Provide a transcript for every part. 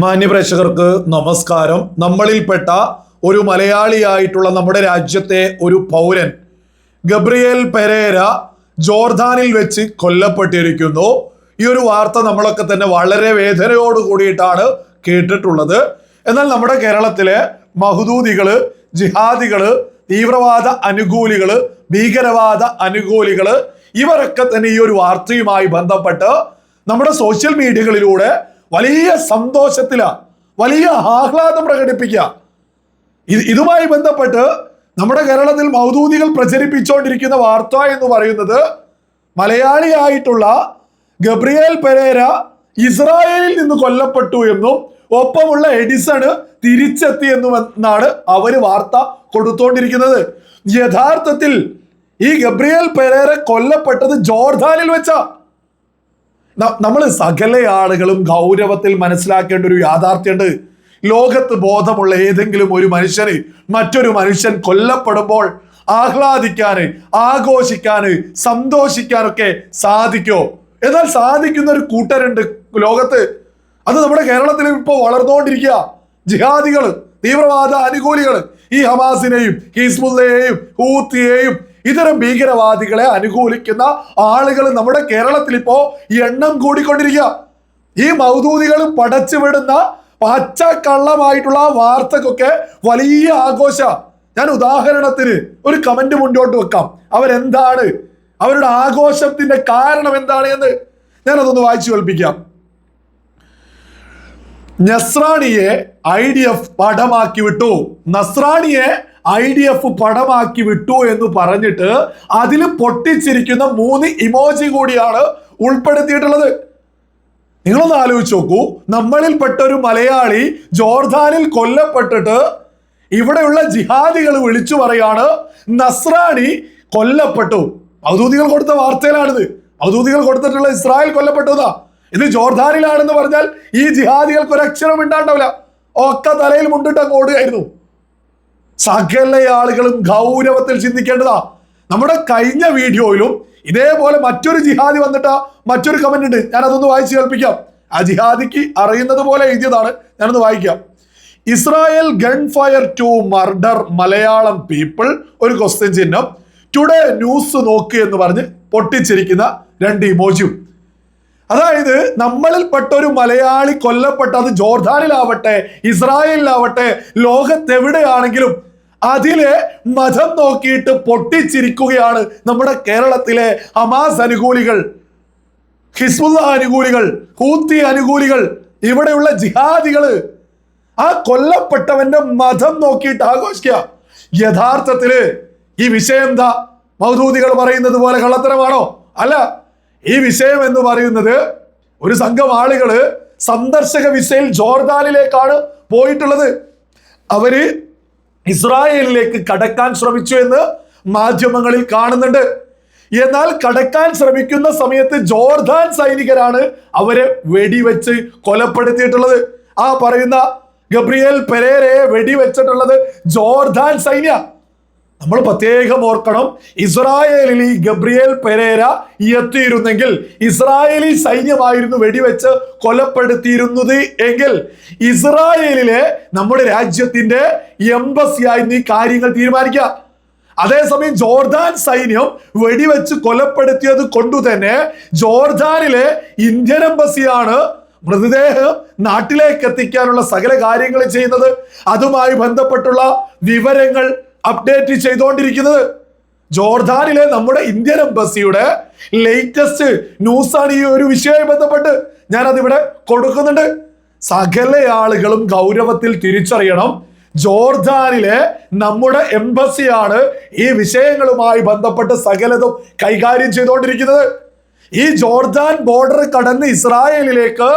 മാന്യപ്രേക്ഷകർക്ക് നമസ്കാരം. നമ്മളിൽപ്പെട്ട ഒരു മലയാളിയായിട്ടുള്ള നമ്മുടെ രാജ്യത്തെ ഒരു പൗരൻ ഗബ്രിയേൽ പെരേര ജോർദാനിൽ വെച്ച് കൊല്ലപ്പെട്ടിരിക്കുന്നു. ഈ ഒരു വാർത്ത നമ്മളൊക്കെ തന്നെ വളരെ വേദനയോട് കൂടിയിട്ടാണ് കേട്ടിട്ടുള്ളത്. എന്നാൽ നമ്മുടെ കേരളത്തിലെ മഹദൂദികൾ ജിഹാദികൾ തീവ്രവാദ അനുകൂലികൾ ഭീകരവാദ അനുകൂലികൾ ഇവരൊക്കെ തന്നെ ഈ ഒരു വാർത്തയുമായി ബന്ധപ്പെട്ട് നമ്മുടെ സോഷ്യൽ മീഡിയകളിലൂടെ വലിയ സന്തോഷത്തിലാ വലിയ ആഹ്ലാദം പ്രകടിപ്പിക്കുക ഇത് ഇതുമായി ബന്ധപ്പെട്ട് നമ്മുടെ കേരളത്തിൽ മൗദൂദികൾ പ്രചരിപ്പിച്ചുകൊണ്ടിരിക്കുന്ന വാർത്ത എന്ന് പറയുന്നത് മലയാളിയായിട്ടുള്ള ഗബ്രിയേൽ പെരേര ഇസ്രായേലിൽ നിന്ന് കൊല്ലപ്പെട്ടു എന്നും ഒപ്പമുള്ള എഡിസണ് തിരിച്ചെത്തി എന്നുമെന്നാണ് അവർ വാർത്ത കൊടുത്തോണ്ടിരിക്കുന്നത്. യഥാർത്ഥത്തിൽ ഈ ഗബ്രിയേൽ പെരേര കൊല്ലപ്പെട്ടത് ജോർദാനിൽ വെച്ചാ. നമ്മൾ സകല ആളുകളും ഗൗരവത്തിൽ മനസ്സിലാക്കേണ്ട ഒരു യാഥാർത്ഥ്യമുണ്ട്. ലോകത്ത് ബോധമുള്ള ഏതെങ്കിലും ഒരു മനുഷ്യന് മറ്റൊരു മനുഷ്യൻ കൊല്ലപ്പെടുമ്പോൾ ആഹ്ലാദിക്കാന് ആഘോഷിക്കാന് സന്തോഷിക്കാനൊക്കെ സാധിക്കോ? എന്നാൽ സാധിക്കുന്ന ഒരു കൂട്ടരുണ്ട് ലോകത്ത്. അത് നമ്മുടെ കേരളത്തിൽ ഇപ്പോൾ വളർന്നുകൊണ്ടിരിക്കുക. ജിഹാദികൾ തീവ്രവാദ അനുകൂലികൾ. ഈ ഹമാസിനെയും ഹിസ്ബുള്ളയെയും ഹൂത്തിയെയും ഇത്തരം ഭീകരവാദികളെ അനുകൂലിക്കുന്ന ആളുകൾ നമ്മുടെ കേരളത്തിൽ ഇപ്പോ എണ്ണം കൂടിക്കൊണ്ടിരിക്കുക. ഈ മൗദൂദികൾ പടച്ചുവിടുന്ന പച്ച കള്ളമായിട്ടുള്ള വാർത്തക്കൊക്കെ വലിയ ആഘോഷ. ഞാൻ ഉദാഹരണത്തിന് ഒരു കമന്റ് മുന്നോട്ട് വെക്കാം. അവരെന്താണ്? അവരുടെ ആഘോഷത്തിന്റെ കാരണം എന്താണ് എന്ന് ഞാൻ അതൊന്ന് വായിച്ചു കേൾപ്പിക്കാം. നസ്രാണിയെ ഐ ഡി എഫ് പടമാക്കി വിട്ടു. നസ്രാണിയെ ഐ ഡി എഫ് പടമാക്കി വിട്ടു എന്ന് പറഞ്ഞിട്ട് അതിൽ പൊട്ടിച്ചിരിക്കുന്ന മൂന്ന് ഇമോജി കൂടിയാണ് ഉൾപ്പെടുത്തിയിട്ടുള്ളത്. നിങ്ങളൊന്ന് ആലോചിച്ച് നോക്കൂ. നമ്മളിൽപ്പെട്ട ഒരു മലയാളി ജോർദാനിൽ കൊല്ലപ്പെട്ടിട്ട് ഇവിടെയുള്ള ജിഹാദികൾ വിളിച്ചു പറയാണ് നസ്രാണി കൊല്ലപ്പെട്ടു. ഔദൂതികൾ കൊടുത്ത വാർത്തയിലാണിത്. ഔദൂതികൾ കൊടുത്തിട്ടുള്ള ഇസ്രായേൽ കൊല്ലപ്പെട്ടതാ ഇത് ജോർദാനിലാണെന്ന് പറഞ്ഞാൽ ഈ ജിഹാദികൾക്ക് ഒരു അക്ഷരം ഉണ്ടാവില്ല ഒക്കെ തലയിൽ മുണ്ടിട്ട് അങ്ങ് ഓടുകയായിരുന്നു. സകല ആളുകളും ഗൗരവത്തിൽ ചിന്തിക്കേണ്ടതാ. നമ്മുടെ കഴിഞ്ഞ വീഡിയോയിലും ഇതേപോലെ മറ്റൊരു ജിഹാദി വന്നിട്ട് മറ്റൊരു കമന്റ് ഉണ്ട്. ഞാൻ അതൊന്ന് വായിച്ചു കേൾപ്പിക്കാം. ആ ജിഹാദിക്ക് അറിയുന്നത് പോലെ എഴുതിയതാണ്. ഞാനൊന്ന് വായിക്കാം. Israel gun fire to murder Malayalam people ഒരു ക്വസ്റ്റ്യൻ ചിഹ്നം. ടുഡേ ന്യൂസ് നോക്ക് എന്ന് പറഞ്ഞ് പൊട്ടിച്ചിരിക്കുന്ന രണ്ട് ഇമോജിയും അതായത് നമ്മളിൽപ്പെട്ട ഒരു മലയാളി കൊല്ലപ്പെട്ട അത് ജോർദാനിലാവട്ടെ ഇസ്രായേലിലാവട്ടെ ലോകത്തെവിടെയാണെങ്കിലും അതിലെ മതം നോക്കിയിട്ട് പൊട്ടിച്ചിരിക്കുകയാണ് നമ്മുടെ കേരളത്തിലെ അമാസ് അനുകൂലികൾ ഹിസ്ബുല്ല അനുകൂലികൾ ഹൂത്തി അനുകൂലികൾ ഇവിടെയുള്ള ജിഹാദികൾ ആ കൊല്ലപ്പെട്ടവന്റെ മതം നോക്കിയിട്ട് ആഘോഷിക്കുക. യഥാർത്ഥത്തിൽ ഈ വിഷയം എന്താ? മൗദൂദികൾ പറയുന്നത് പോലെ കള്ളത്തരമാണോ? അല്ല ഈ വിഷയം എന്ന് പറയുന്നത് ഒരു സംഘം ആളുകൾ സന്ദർശക വിസയിൽ ജോർദാനിലേക്കാണ് പോയിട്ടുള്ളത്. അവർ ഇസ്രായേലിലേക്ക് കടക്കാൻ ശ്രമിച്ചു എന്ന് മാധ്യമങ്ങളിൽ കാണുന്നുണ്ട്. എന്നാൽ കടക്കാൻ ശ്രമിക്കുന്ന സമയത്ത് ജോർദാൻ സൈനികരാണ് അവരെ വെടിവെച്ച് കൊലപ്പെടുത്തിയിട്ടുള്ളത്. ആ പറയുന്ന ഗബ്രിയേൽ പെരേരയെ വെടിവെച്ചിട്ടുള്ളത് ജോർദാൻ സൈന്യ നമ്മൾ പ്രത്യേകം ഓർക്കണം ഇസ്രായേലിൽ ഈ ഗബ്രിയേൽ പെരേര എത്തിയിരുന്നെങ്കിൽ ഇസ്രായേലി സൈന്യമായിരുന്നു വെടിവെച്ച് കൊലപ്പെടുത്തിയിരുന്നത് എങ്കിൽ ഇസ്രായേലിലെ നമ്മുടെ രാജ്യത്തിന്റെ എംബസിയായി നീ കാര്യങ്ങൾ തീരുമാനിക്കുക അതേസമയം ജോർദാൻ സൈന്യം വെടിവെച്ച് കൊലപ്പെടുത്തിയത് കൊണ്ടു തന്നെ ജോർദാനിലെ ഇന്ത്യൻ എംബസിയാണ് മൃതദേഹം നാട്ടിലേക്ക് എത്തിക്കാനുള്ള സകല കാര്യങ്ങൾ ചെയ്യുന്നത്. അതുമായി ബന്ധപ്പെട്ടുള്ള വിവരങ്ങൾ അപ്ഡേറ്റ് ചെയ്തുകൊണ്ടിരിക്കുന്നത് ജോർദാനിലെ നമ്മുടെ ഇന്ത്യൻ എംബസിയുടെ ലേറ്റസ്റ്റ് ന്യൂസാണ് ഈ ഒരു വിഷയവുമായി ബന്ധപ്പെട്ട്. ഞാൻ അതിവിടെ കൊടുക്കുന്നുണ്ട്. സകല ആളുകളും ഗൗരവത്തിൽ തിരിച്ചറിയണം. ജോർദാനിലെ നമ്മുടെ എംബസിയാണ് ഈ വിഷയങ്ങളുമായി ബന്ധപ്പെട്ട് സകലതും കൈകാര്യം ചെയ്തുകൊണ്ടിരിക്കുന്നത് ഈ ജോർദാൻ ബോർഡർ കടന്ന് ഇസ്രായേലിലേക്ക്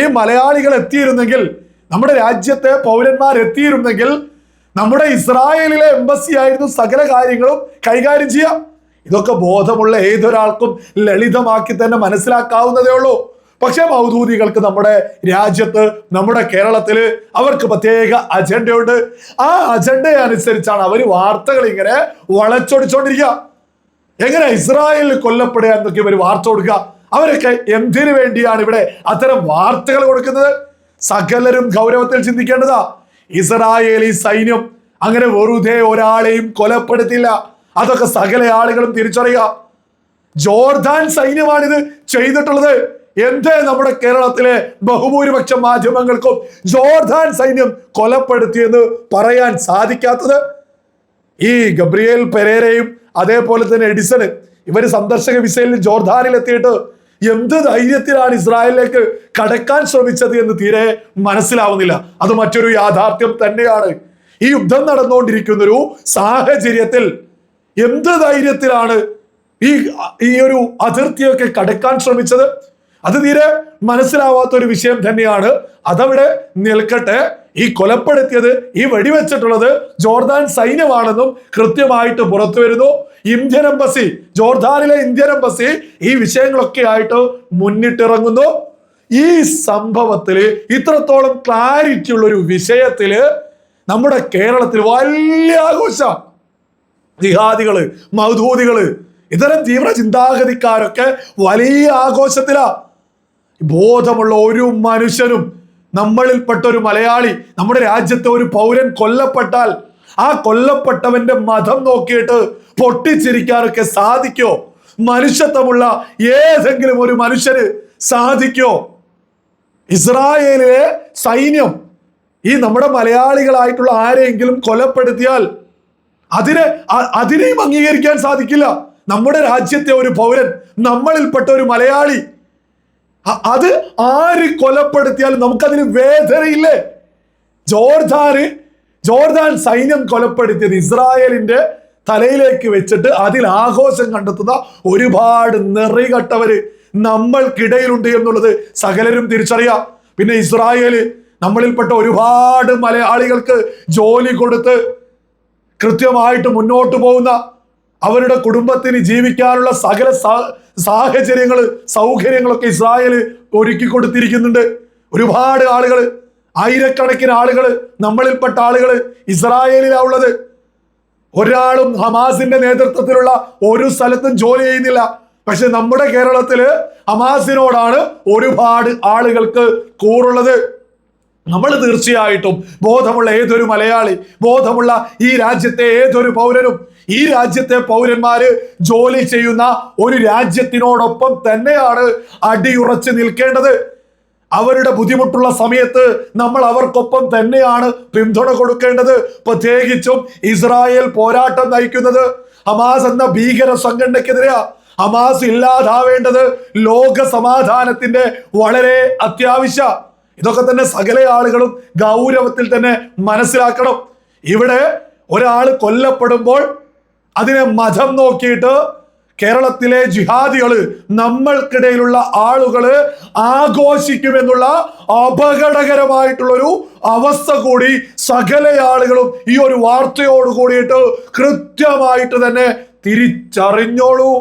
ഈ മലയാളികൾ എത്തിയിരുന്നെങ്കിൽ നമ്മുടെ രാജ്യത്തെ പൗരന്മാർ എത്തിയിരുന്നെങ്കിൽ നമ്മുടെ ഇസ്രായേലിലെ എംബസി ആയിരുന്നു സകല കാര്യങ്ങളും കൈകാര്യം ചെയ്യാം ഇതൊക്കെ ബോധമുള്ള ഏതൊരാൾക്കും ലളിതമാക്കി തന്നെ മനസ്സിലാക്കാവുന്നതേ ഉള്ളൂ. പക്ഷേ മൗദൂദികൾക്ക് നമ്മുടെ രാജ്യത്ത് നമ്മുടെ കേരളത്തിൽ അവർക്ക് പ്രത്യേക അജണ്ടയുണ്ട്. ആ അജണ്ട അനുസരിച്ചാണ് അവർ വാർത്തകൾ ഇങ്ങനെ വളച്ചൊടിച്ചോണ്ടിരിക്കുക. എങ്ങനെ ഇസ്രായേലിൽ കൊല്ലപ്പെടുക എന്നൊക്കെ ഇവർ വാർത്ത കൊടുക്കുക. അവരൊക്കെ എന്തിനു വേണ്ടിയാണ് ഇവിടെ അത്തരം വാർത്തകൾ കൊടുക്കുന്നത്? സകലരും ഗൗരവത്തിൽ ചിന്തിക്കേണ്ടതാ. ഇസ്രായേലി സൈന്യം അങ്ങനെ വെറുതെ ഒരാളെയും കൊലപ്പെടുത്തില്ല. അതൊക്കെ സകല ആളുകളും തിരിച്ചറിയുക ജോർദാൻ സൈന്യമാണിത് ചെയ്തിട്ടുള്ളത്. എന്തേ നമ്മുടെ കേരളത്തിലെ ബഹുഭൂരിപക്ഷം മാധ്യമങ്ങൾക്കും ജോർദാൻ സൈന്യം കൊലപ്പെടുത്തിയെന്ന് പറയാൻ സാധിക്കാത്തത്? ഈ ഗബ്രിയേൽ പെരേരയും അതേപോലെ തന്നെ എഡിസൺ ഇവർ സന്ദർശക വിസയിൽ ജോർദാനിൽ എത്തിയിട്ട് എന്ത് ധൈര്യത്തിലാണ് ഇസ്രായേലിലേക്ക് കടക്കാൻ ശ്രമിച്ചത് എന്ന് തീരെ മനസ്സിലാവുന്നില്ല. അത് മറ്റൊരു യാഥാർത്ഥ്യം തന്നെയാണ്. ഈ യുദ്ധം നടന്നുകൊണ്ടിരിക്കുന്ന ഒരു സാഹചര്യത്തിൽ എന്ത് ധൈര്യത്തിലാണ് ഈ ഈ ഒരു അതിർത്തിയൊക്കെ കടക്കാൻ ശ്രമിച്ചത്? അത് തീരെ മനസ്സിലാവാത്ത ഒരു വിഷയം തന്നെയാണ്. അതവിടെ നിൽക്കട്ടെ. ഈ കൊലപ്പെടുത്തിയത് ഈ വെടിവെച്ചിട്ടുള്ളത് ജോർദാൻ സൈന്യമാണെന്നും കൃത്യമായിട്ട് പുറത്തു വരുന്നു. ഇന്ത്യൻ എംബസി ജോർദാനിലെ ഇന്ത്യൻ എംബസി ഈ വിഷയങ്ങളൊക്കെ ആയിട്ട് മുന്നിട്ടിറങ്ങുന്നു. ഈ സംഭവത്തിൽ ഇത്രത്തോളം ക്ലാരിറ്റി ഉള്ള ഒരു വിഷയത്തിൽ നമ്മുടെ കേരളത്തിൽ വലിയ ആഘോഷ. ജിഹാദികൾ മൗദൂദികൾ ഇത്തരം തീവ്ര ചിന്താഗതിക്കാരൊക്കെ വലിയ ആഘോഷത്തിലാ. ബോധമുള്ള ഒരു മനുഷ്യനും നമ്മളിൽപ്പെട്ട ഒരു മലയാളി നമ്മുടെ രാജ്യത്തെ ഒരു പൗരൻ കൊല്ലപ്പെട്ടാൽ ആ കൊല്ലപ്പെട്ടവന്റെ മതം നോക്കിയിട്ട് പൊട്ടിച്ചിരിക്കാനൊക്കെ സാധിക്കോ? മനുഷ്യത്വമുള്ള ഏതെങ്കിലും ഒരു മനുഷ്യന് സാധിക്കോ? ഇസ്രായേലിലെ സൈന്യം ഈ നമ്മുടെ മലയാളികളായിട്ടുള്ള ആരെയെങ്കിലും കൊലപ്പെടുത്തിയാൽ അതിനെ അതിനെയും അംഗീകരിക്കാൻ സാധിക്കില്ല. നമ്മുടെ രാജ്യത്തെ ഒരു പൗരൻ നമ്മളിൽപ്പെട്ട ഒരു മലയാളി അത് ആര് കൊലപ്പെടുത്തിയാലും നമുക്കതിന് വേദനയില്ലേ. ജോർദാന് ജോർദാൻ സൈന്യം കൊലപ്പെടുത്തിയത് ഇസ്രായേലിന്റെ തലയിലേക്ക് വെച്ചിട്ട് അതിൽ ആഘോഷം കണ്ടെത്തുന്ന ഒരുപാട് നിറികട്ടവര് നമ്മൾക്കിടയിലുണ്ട് എന്നുള്ളത് സകലരും തിരിച്ചറിയാം. പിന്നെ ഇസ്രായേൽ നമ്മളിൽപ്പെട്ട ഒരുപാട് മലയാളികൾക്ക് ജോലി കൊടുത്ത് കൃത്യമായിട്ട് മുന്നോട്ട് പോകുന്ന അവരുടെ കുടുംബത്തിന് ജീവിക്കാനുള്ള സകല സാഹചര്യങ്ങൾ സൗകര്യങ്ങളൊക്കെ ഇസ്രായേൽ ഒരുക്കി കൊടുത്തിരിക്കുന്നുണ്ട്. ഒരുപാട് ആളുകൾ ആയിരക്കണക്കിന് ആളുകൾ നമ്മളിൽപ്പെട്ട ആളുകൾ ഇസ്രായേലിലാണ് ഉള്ളത് ഒരാളും ഹമാസിന്റെ നേതൃത്വത്തിലുള്ള ഒരു സ്ഥലത്തും ജോലി ചെയ്യുന്നില്ല. പക്ഷെ നമ്മുടെ കേരളത്തിൽ ഹമാസിനോടാണ് ഒരുപാട് ആളുകൾക്ക് കൂറുള്ളത്. നമ്മൾ തീർച്ചയായിട്ടും ബോധമുള്ള ഏതൊരു മലയാളി ബോധമുള്ള ഈ രാജ്യത്തെ ഏതൊരു പൗരനും ഈ രാജ്യത്തെ പൗരന്മാര് ജോലി ചെയ്യുന്ന ഒരു രാജ്യത്തിനോടൊപ്പം തന്നെയാണ് അടിയുറച്ച് നിൽക്കേണ്ടത്. അവരുടെ ബുദ്ധിമുട്ടുള്ള സമയത്ത് നമ്മൾ അവർക്കൊപ്പം തന്നെയാണ് പിന്തുണ കൊടുക്കേണ്ടത്. പ്രത്യേകിച്ചും ഇസ്രായേൽ പോരാട്ടം നയിക്കുന്നത് ഹമാസ് എന്ന ഭീകര സംഘടനയ്ക്കെതിരെയാ. ഹമാസ് ഇല്ലാതാവേണ്ടത് ലോക സമാധാനത്തിന്റെ വളരെ അത്യാവശ്യ. ഇതൊക്കെ തന്നെ സകല ആളുകളും ഗൗരവത്തിൽ തന്നെ മനസ്സിലാക്കണം. ഇവിടെ ഒരാൾ കൊല്ലപ്പെടുമ്പോൾ അതിനെ മതം നോക്കിയിട്ട് കേരളത്തിലെ ജിഹാദികൾ നമ്മൾക്കിടയിലുള്ള ആളുകൾ ആഘോഷിക്കുമെന്നുള്ള അപകടകരമായിട്ടുള്ളൊരു അവസ്ഥ കൂടി സകല ആളുകളും ഈ ഒരു വാർത്തയോട് കൂടിയിട്ട് കൃത്യമായിട്ട് തന്നെ തിരിച്ചറിഞ്ഞോളൂ.